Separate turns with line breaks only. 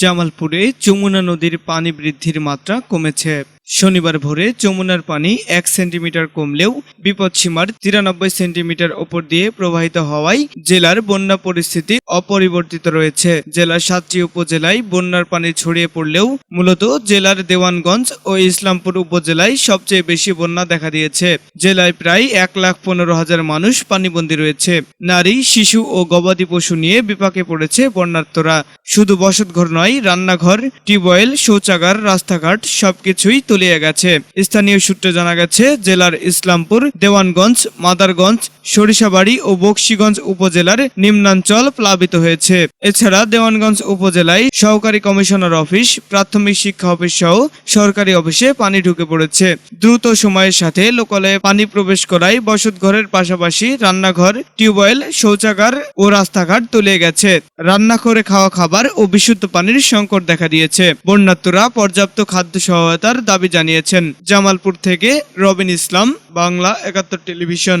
জামালপুরে যমুনা নদীর পানি বৃদ্ধির মাত্রা কমেছে। শনিবার ভোরে যমুনার পানি এক সেন্টিমিটার কমলেও বিপদসীমার তিরানব্বই সেন্টিমিটার ওপর দিয়ে প্রবাহিত হওয়ায় জেলার বন্যা পরিস্থিতি অপরিবর্তিত রয়েছে। জেলার সাতটি উপজেলায় বন্যার পানি ছড়িয়ে পড়লেও মূলত জেলার দেওয়ানগঞ্জ ও ইসলামপুর উপজেলায় সবচেয়ে বেশি বন্যা দেখা দিয়েছে। জেলায় প্রায় এক লাখ পনেরো হাজার মানুষ পানিবন্দী রয়েছে। নারী, শিশু ও গবাদি পশু নিয়ে বিপাকে পড়েছে বন্যার্তরা শুধু বসতঘর নয়, রান্নাঘর, টিউবওয়েল, শৌচাগার, রাস্তাঘাট সবকিছুই তলিয়ে গেছে। স্থানীয় সূত্রে জানা গেছে জেলার ইসলামপুর দেওয়ানগঞ্জ মাদারগঞ্জ সরিষাবাড়ি ও বক্সিগঞ্জ উপজেলার নিম্নাঞ্চল প্লাবিত হয়েছে। এছাড়া দেওয়ানগঞ্জ উপজেলায় সহকারী কমিশনার অফিস, প্রাথমিক শিক্ষা অফিস সহ সরকারি অফিসে পানি ঢুকে পড়েছে। দ্রুত সময়ের সাথে লোকালয়ে পানি প্রবেশ করায় বসতঘরের পাশাপাশি রান্নাঘর, টিউবওয়েল, শৌচাগার ও রাস্তাঘাট তলিয়ে গেছে। রান্না করে খাওয়া খাবার ও বিশুদ্ধ পানির সংকট দেখা দিয়েছে। বন্যার্তরা পর্যাপ্ত খাদ্য সহায়তার দাবি জানিয়েছেন। জামালপুর থেকে রবিন ইসলাম, বাংলা একাত্তর টেলিভিশন।